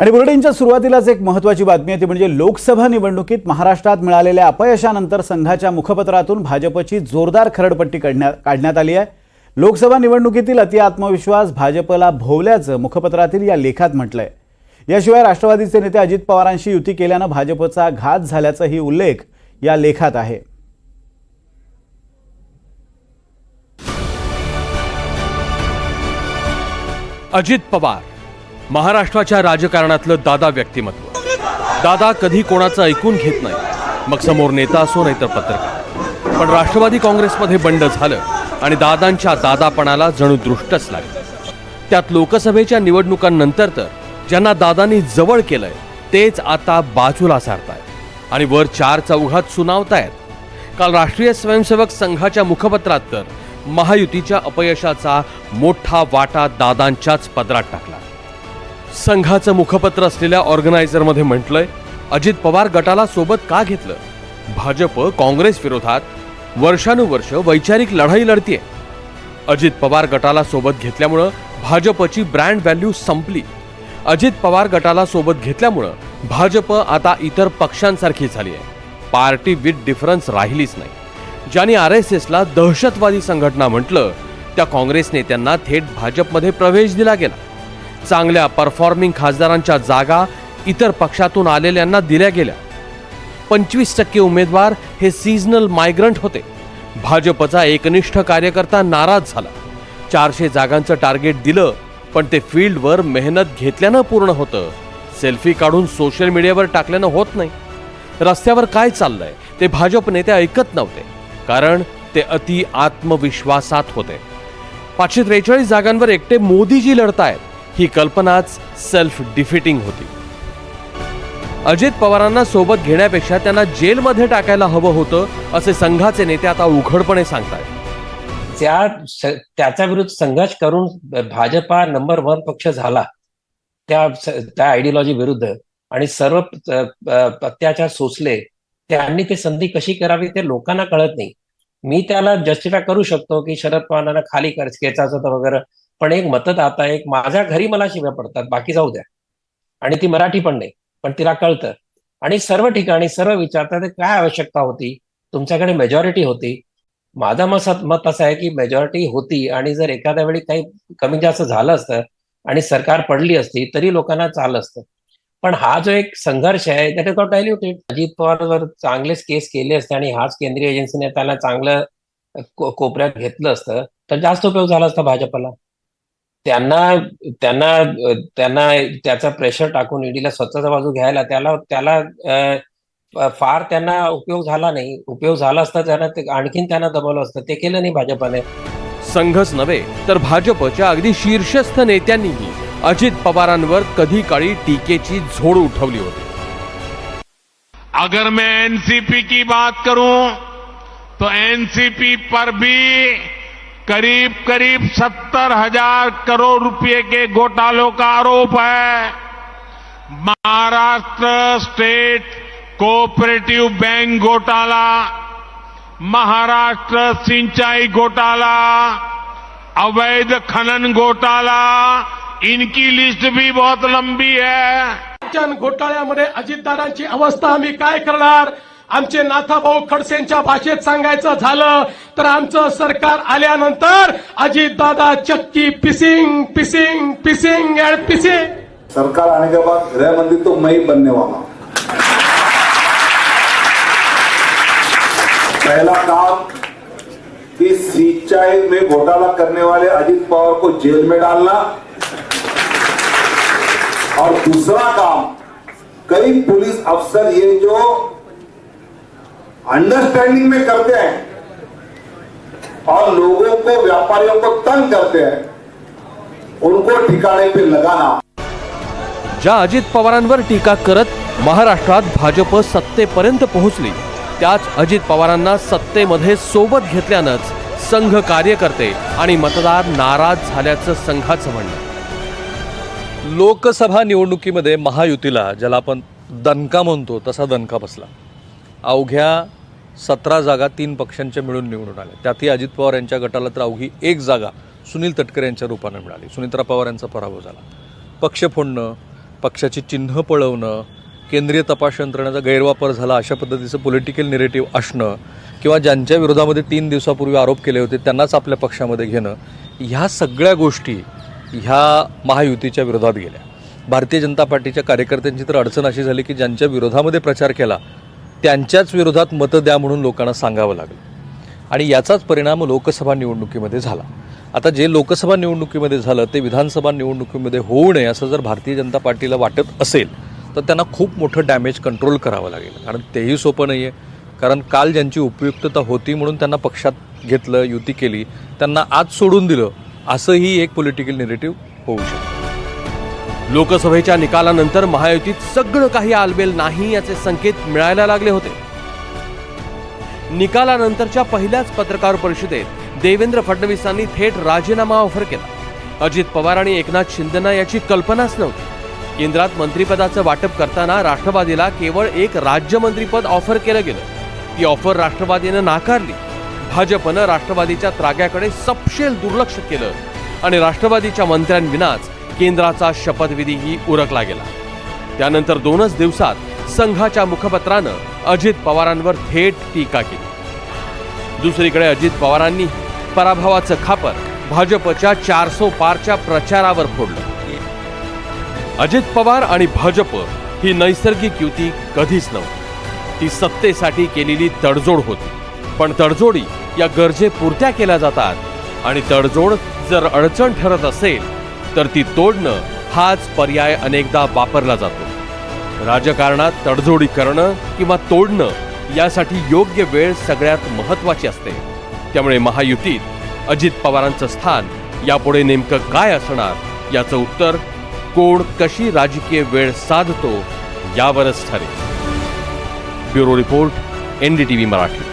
आणि बुलेटिनच्या सुरुवातीलाच एक महत्त्वाची बातमी आहे ती म्हणजे लोकसभा निवडणुकीत महाराष्ट्रात मिळालेल्या अपयशानंतर संघाच्या मुखपत्रातून भाजपची जोरदार खरडपट्टी काढण्यात काढण्यात आली आहे. लोकसभा निवडणुकीतील अति आत्मविश्वास भाजपला भोवल्याचं मुखपत्रातील या लेखात म्हटलंय. याशिवाय राष्ट्रवादीचे नेते अजित पवारांशी युती केल्यानं भाजपचा घात झाल्याचाही उल्लेख या लेखात आहे. अजित पवार महाराष्ट्राच्या राजकारणातलं दादा व्यक्तिमत्व. दादा कधी कोणाचं ऐकून घेत नाही. मग समोर नेता असो नाहीतर पत्रकार. पण राष्ट्रवादी काँग्रेसमध्ये बंड झालं आणि दादांच्या दादापणाला जणू दृष्टच लागलं. त्यात लोकसभेच्या निवडणुकांनंतर तर ज्यांना दादांनी जवळ केलंय तेच आता बाजूला सारतायत आणि वर चार चौघात सुनावतायत. काल राष्ट्रीय स्वयंसेवक संघाच्या मुखपत्रात तर महायुतीच्या अपयशाचा मोठा वाटा दादांच्याच पदरात टाकला. संघाचं मुखपत्र असलेल्या ऑर्गनायझरमध्ये म्हटलंय अजित पवार गटाला सोबत का घेतलं? भाजप काँग्रेस विरोधात वर्षानुवर्ष वैचारिक लढाई लढतीये. अजित पवार गटाला सोबत घेतल्यामुळं भाजपची ब्रँड व्हॅल्यू संपली. अजित पवार गटाला सोबत घेतल्यामुळं भाजप आता इतर पक्षांसारखी झाली आहे पार्टी विथ डिफरन्स राहिलीच नाही. ज्यांनी आर एस एसला दहशतवादी संघटना म्हटलं त्या काँग्रेस नेत्यांना थेट भाजपमध्ये प्रवेश दिला गेला. चांगल्या परफॉर्मिंग खासदारांच्या जागा इतर पक्षातून आलेल्यांना दिल्या गेल्या. पंचवीस टक्के उमेदवार हे सीझनल मायग्रंट होते. भाजपचा एकनिष्ठ कार्यकर्ता नाराज झाला. चारशे जागांचं टार्गेट दिलं पण ते फील्डवर मेहनत घेतल्यानं पूर्ण होतं. सेल्फी काढून सोशल मीडियावर टाकल्यानं होत नाही. रस्त्यावर काय चाललंय ते भाजप नेते ऐकत नव्हते. कारण ते अति आत्मविश्वासात होते. पाचशे त्रेचाळीस जागांवर एकटे मोदीजी लढतायत. ही कल्पनाच सेल्फ डिफिटिंग होती. अजित पवारांना सोबत घेण्यापेक्षा त्यांना जेलमध्ये टाकायला हवं होतं असे संघाचे नेते आता उघडपणे सांगतात त्या त्याचा विरुद्ध संघर्ष करून भाजपा नंबर वन पक्ष झाला त्या त्या आयडिओलॉजी विरुद्ध. आणि सर्व अत्याचार सोसले त्यांनी ते संधी कशी करावी ते लोकांना कळत नाही. मी त्याला जस्टिफाय करू शकतो की शरद पवारांना खाली खेचायचं होतं वगैरे पण एक मतदाता एक माझ्या घरी मला शिव्या पडतात बाकी जाऊ द्या. आणि ती मराठी पण नाही पण तिला कळतं. आणि सर्व ठिकाणी सर्व विचारतात काय आवश्यकता होती? तुमच्याकडे मेजॉरिटी होती. माझं मत मत असं आहे की मेजॉरिटी होती आणि जर एखाद्या वेळी काही कमी जास्त झालं असतं आणि सरकार पडली असती तरी लोकांना चाललं असतं. पण हा जो एक संघर्ष आहे that is not diluted Ajit Pawar जर चांगलेच केस केले असते आणि हाच केंद्रीय एजन्सीने त्याला चांगलं कोपऱ्यात घेतलं असतं तर जास्त उपयोग झाला असता भाजपला. त्यांना त्यांना त्यांना त्याचा प्रेशर टाकून ईडीला स्वतःचा बाजू घ्यायला त्याला त्याला फार त्यांना उपयोग झाला नाही. उपयोग झाला असता त्यांना ते आणखीन त्यांना दबवलं असतं. ते केलं नाही भाजपाने. संघच नव्हे तर भाजपच्या अगदी शीर्षस्थ नेत्यांनीही अजित पवारांवर कधी काळी टीकेची झोड उठवली होती. अगर मैं एनसीपी की बात करूं तो एनसीपी पर भी करीब करीब सत्तर हजार करोड़ रुपए के घोटालों का आरोप है। महाराष्ट्र स्टेट कोऑपरेटिव बैंक घोटाला महाराष्ट्र सिंचाई घोटाला अवैध खनन घोटाला इनकी लिस्ट भी बहुत लंबी है। घोटाळ्यामध्ये अजितदारांची अवस्था आम्ही काय करणार? आमचे नाथाभाऊ खडसेंच्या भाषेत सांगायचं झालं तर आमचं सरकार आल्यानंतर अजितदादा चक्की पिसिंग पिसिंग पिसिंग अँड पिसिंग सरकार आने के बाद गृह मंत्री तो मैं ही बनने वाला. पहला काम कि सिंचाई में घोटाला करने वाले अजित पवार को जेल में डालना. और दूसरा काम कई पुलिस अफसर ये जो अंडरस्टैंडिंग में करते हैं। और लोगों को व्यापारियों को तंग करते हैं। उनको ठिकाने पे लगाना। ज्या अजित पवारांवर टीका करत महाराष्ट्रात भाजप सत्तेपर्यंत पोहोचली त्याच अजित पवारांना सत्तेमध्ये सोबत घेतल्यानंच संघ कार्यकर्ते आणि मतदार नाराज झाल्याचं संघाचं म्हणणं. लोकसभा निवडणुकीमध्ये महायुतीला ज्याला आपण दणका म्हणतो तसा दणका बसला. अवघ्या सतरा जागा तीन पक्षांच्या मिळून निवडून आल्या. त्यातही अजित पवार यांच्या गटाला तर अवघी एक जागा सुनील तटकरे यांच्या रूपानं मिळाली. सुनीत्रा पवार यांचा पराभव झाला. पक्ष फोडणं पक्षाची चिन्ह पळवणं केंद्रीय तपास यंत्रणेचा गैरवापर झाला अशा पद्धतीचं पॉलिटिकल निरेटिव्ह असणं किंवा ज्यांच्या विरोधामध्ये तीन दिवसापूर्वी आरोप केले होते त्यांनाच आपल्या पक्षामध्ये घेणं ह्या सगळ्या गोष्टी ह्या महायुतीच्या विरोधात गेल्या. भारतीय जनता पार्टीच्या कार्यकर्त्यांची तर अडचण अशी झाली की ज्यांच्या विरोधामध्ये प्रचार केला त्यांच्याच विरोधात मतं द्या म्हणून लोकांना सांगावं लागलं. आणि याचाच परिणाम लोकसभा निवडणुकीमध्ये झाला. आता जे लोकसभा निवडणुकीमध्ये झालं ते विधानसभा निवडणुकीमध्ये होऊ नये असं जर भारतीय जनता पार्टीला वाटत असेल तर त्यांना खूप मोठं डॅमेज कंट्रोल करावं लागेल. कारण तेही सोपं नाही आहे कारण काल ज्यांची उपयुक्तता होती म्हणून त्यांना पक्षात घेतलं युती केली त्यांना आज सोडून दिलं असंही एक पॉलिटिकल निरेटिव्ह होऊ शकतं. लोकसभेच्या निकालानंतर महायुतीत सगळं काही आलबेल नाही याचे संकेत मिळायला लागले होते. निकालानंतरच्या पहिल्याच पत्रकार परिषदेत देवेंद्र फडणवीसांनी थेट राजीनामा ऑफर केला. अजित पवार आणि एकनाथ शिंदेना याची कल्पनाच नव्हती. केंद्रात मंत्रिपदाचं वाटप करताना राष्ट्रवादीला केवळ एक राज्यमंत्रीपद ऑफर केलं गेलं. ती ऑफर राष्ट्रवादीनं नाकारली. भाजपनं राष्ट्रवादीच्या त्राग्याकडे सपशेल दुर्लक्ष केलं आणि राष्ट्रवादीच्या मंत्र्यांविनाच केंद्राचा शपथविधीही उरकला गेला. त्यानंतर दोनच दिवसात संघाच्या मुखपत्रानं अजित पवारांवर थेट टीका केली. दुसरीकडे अजित पवारांनी पराभवाचं खापर भाजपच्या चारसो पारच्या प्रचारावर फोडलं. अजित पवार आणि भाजप ही नैसर्गिक युती कधीच नव्हती. ती सत्तेसाठी केलेली तडजोड होती. पण तडजोडी या गरजेपुरत्या केल्या जातात आणि तडजोड जर अडचण ठरत असेल तर ती तोडणं हाच पर्याय अनेकदा वापरला जातो. राजकारणात तडजोडी करणं किंवा तोडणं यासाठी योग्य वेळ सगळ्यात महत्वाची असते. त्यामुळे महायुतीत अजित पवारांचं स्थान यापुढे नेमकं काय असणार याचं उत्तर कोण कशी राजकीय वेळ साधतो यावरच ठरेल. Bureau report NDTV Marathi.